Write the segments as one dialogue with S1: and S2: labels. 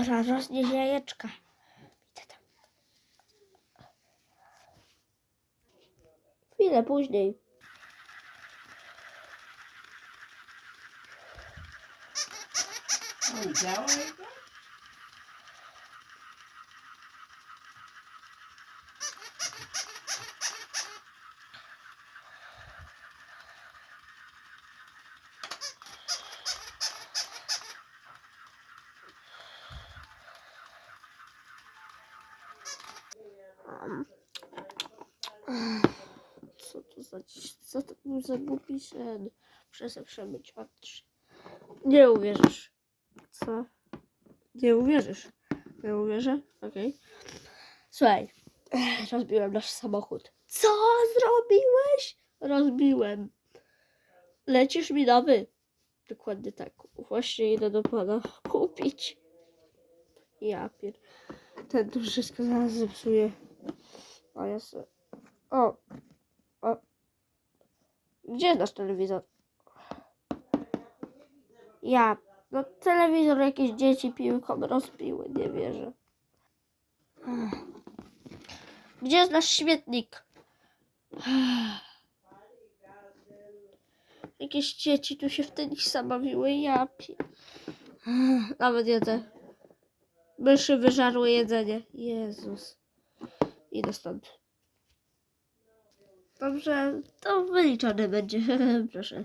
S1: Pora roznieść jajeczka. Chwilę później.
S2: No i działa
S1: Co to za, co to był za głupi sen? Przemyć oczy. Nie uwierzysz. Co? Nie uwierzysz. Nie uwierzę? Okej. Słuchaj, rozbiłem nasz samochód. Co zrobiłeś? Rozbiłem. Lecisz mi nowy. Dokładnie tak. Właśnie idę do pana kupić. Ja pier... Ten to wszystko zaraz zepsuje. Se... O. O. Gdzie jest nasz telewizor? Ja. No telewizor jakieś dzieci piłką rozbiły, nie wierzę. Gdzie jest nasz śmietnik? Ech. Jakieś dzieci tu się w tenisa bawiły, ja pi... Nawet jedzę. Myszy wyżarły jedzenie. Jezus. Idę stąd. Dobrze, to wyliczone będzie. Proszę.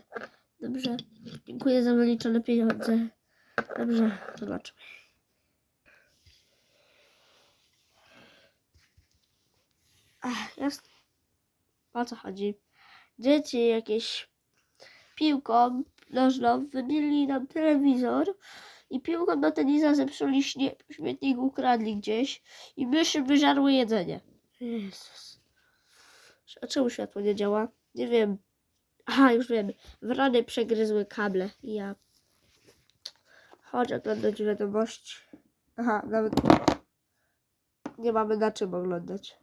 S1: Dobrze. Dziękuję za wyliczone pieniądze. Dobrze, zobaczmy. Ach, jest. O co chodzi? Dzieci jakieś piłką nożną wybili nam telewizor i piłką do tenisa zepsuli śnie, śmietnik ukradli gdzieś i myszy wyżarły jedzenie. Jezus. A czemu światło nie działa? Nie wiem. Aha, już wiem. Wrony przegryzły kable. Ja. Chodź oglądać wiadomości. Aha, nawet nie mamy na czym oglądać.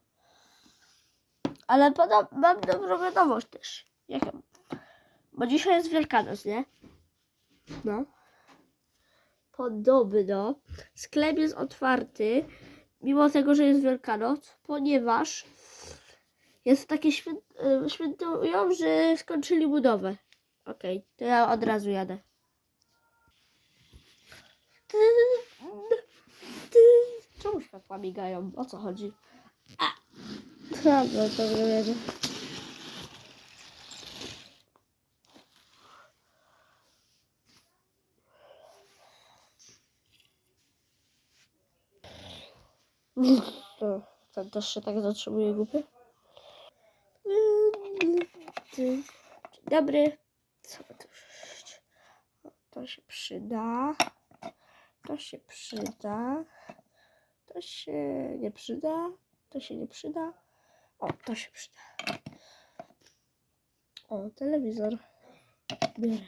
S1: Ale poda- mam dobrą wiadomość też. Jaką? Bo dzisiaj jest Wielkanoc, nie? No. Podobno sklep jest otwarty, mimo tego, że jest Wielkanoc, ponieważ jest takie święt, y, świętują, że skończyli budowę. Okej, to ja od razu jadę. Ty, ty. Czemu światła migają? O co chodzi? A! Dobra, dobra, jedę. ten też się tak zatrzymuje głupie. Dzień dobry. Co? O, To się przyda. To się przyda. To się nie przyda. To się nie przyda. O, to się przyda. O, telewizor. Biorę.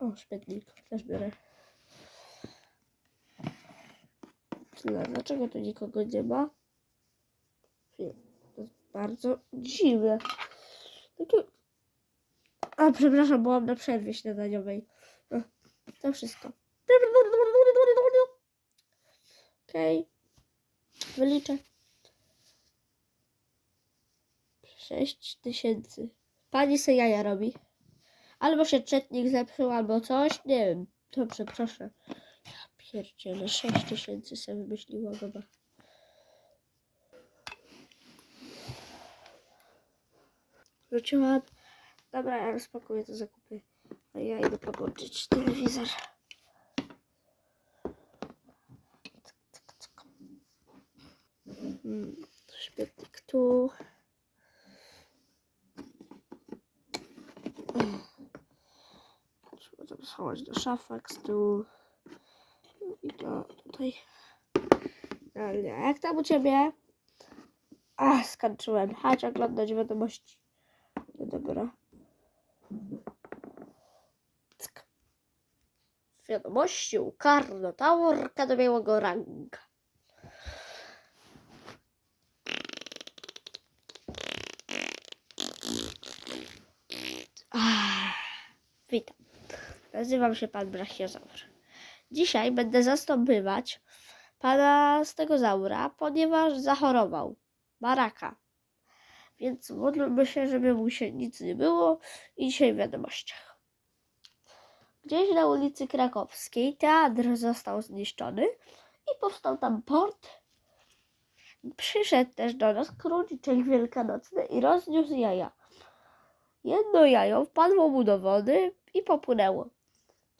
S1: O, śmietnik. Też biorę. Tyle. Dlaczego tu nikogo nie ma? To jest bardzo dziwne. Takie... A, przepraszam, byłam na przerwie śniadaniowej. To wszystko. Okej. Wyliczę. Sześć tysięcy. Pani se jaja robi. Albo się czytnik zepsuł, albo coś. Nie wiem. Dobrze, proszę. Ja pierdzielę. Sześć tysięcy sobie wymyśliła chyba. Wróciłam. Dobra, ja rozpakuję te zakupy. A ja idę podłączyć telewizor. Cyk, cyk, cyk. Mm, Śmietnik tu. Trzeba to schować do szafek z tyłu. I to tutaj. Ale jak tam u ciebie? A, skończyłem. Chodź oglądać wiadomości. No dobra. Cyk. Wiadomości u Karnotaurka do białego ranka. Ah, Witam. Nazywam się pan Brachiozaur. Dzisiaj będę zastąpywać pana stegozaura, ponieważ zachorował. Ma raka. Więc modlmy się, żeby mu się nic nie było. I dzisiaj w wiadomościach. Gdzieś na ulicy Krakowskiej teatr został zniszczony i powstał tam port. Przyszedł też do nas króliczek wielkanocny i rozniósł jaja. Jedno jajo wpadło mu do wody i popłynęło.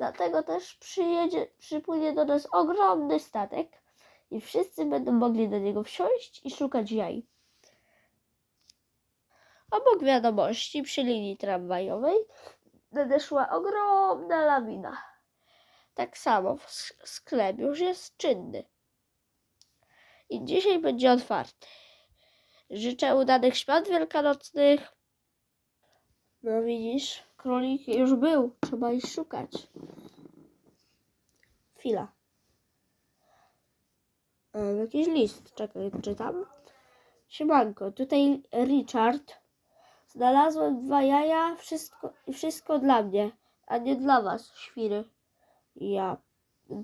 S1: Dlatego też przyjedzie, przypłynie do nas ogromny statek i wszyscy będą mogli do niego wsiąść i szukać jaj. Obok wiadomości przy linii tramwajowej nadeszła ogromna lawina. Tak samo sklep już jest czynny. I dzisiaj będzie otwarty. Życzę udanych świąt wielkanocnych. No widzisz, królik już był. Trzeba iść szukać. Chwila. E, jakiś list. Czekaj, czytam. Siemanko, tutaj Richard. Znalazłem dwa jaja, wszystko, wszystko dla mnie, a nie dla was, świry. Ja,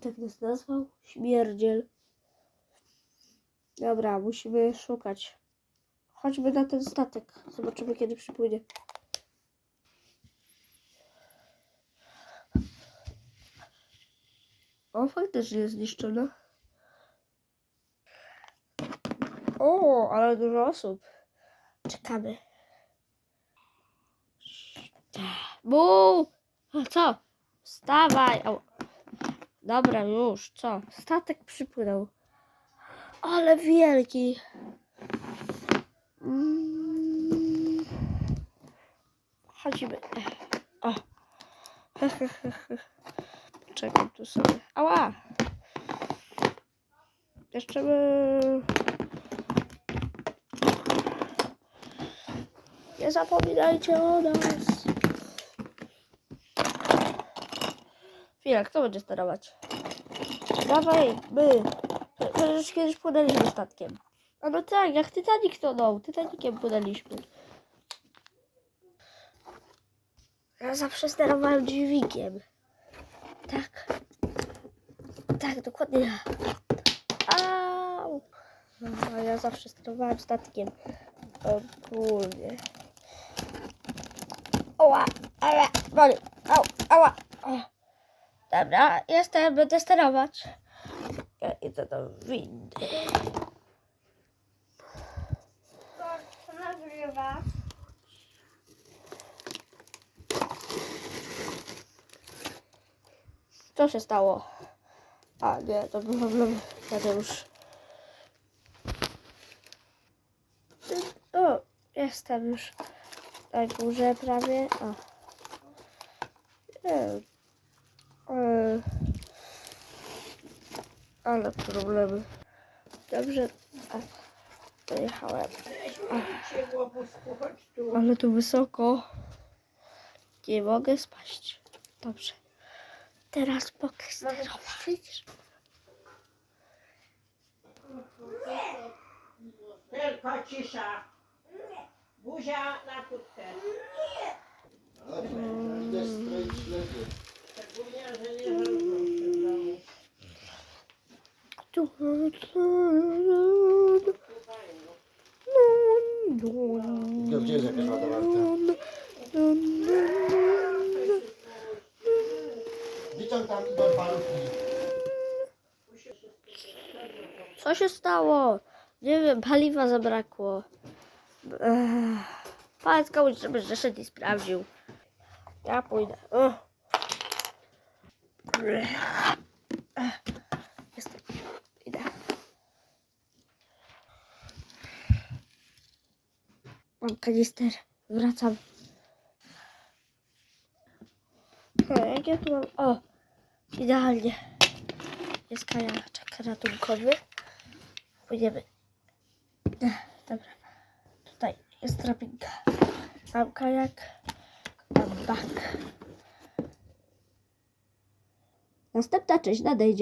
S1: tak nas nazwał? Śmierdziel. Dobra, musimy szukać. Chodźmy na ten statek. Zobaczymy, kiedy przypłynie. O, faktycznie jest zniszczona. O, ale dużo osób. Czekamy. Bu! Co? Wstawaj! Au. Dobra, już, co? Statek przypłynął. Ale wielki. Mm. Chodzimy. O. Czekam tu sobie. Ała! Jeszcze by... Nie zapominajcie o nas. Chwila, kto będzie sterować? Dawaj, my. Przecież kiedyś płynęliśmy statkiem. A no tak, jak Titanic tonął. Titanikiem płynęliśmy. Ja zawsze sterowałem dźwigiem. Tak. Tak, dokładnie. Au! No, ja zawsze sterowałem statkiem. Ogólnie. Oła, ała, boli, au, ała. O. Dobra, jestem, będę sterować. Ja idę do windy. Co się stało? A nie, to był problem Tadeusz. O, jestem już na górze prawie. O. Nie. E, ale problemy. Dobrze. A, dojechałem. Ale tu wysoko. Nie mogę spaść. Dobrze. Teraz mogę sterować.
S3: Tylko cisza. Buzia na tutkę.
S4: Idę stroić ślepy.
S3: Szczególnie, że nie rządzą w tym domu.
S4: Tylko gdzie jest jakaś ładowarka? Witam tam do parówki.
S1: Co się stało? Nie wiem, paliwa zabrakło. Ech, Powiedz komuś, żeby zeszedł i sprawdził. Ja pójdę. Jestem. Mam kanister. Wracam. O, jak ja tu mam... O! Idealnie. Jest kajaczek ratunkowy. Pójdziemy. Dobra. Tutaj jest drabinka. Mam kajak. Mam bak. Następna część nadejdzie.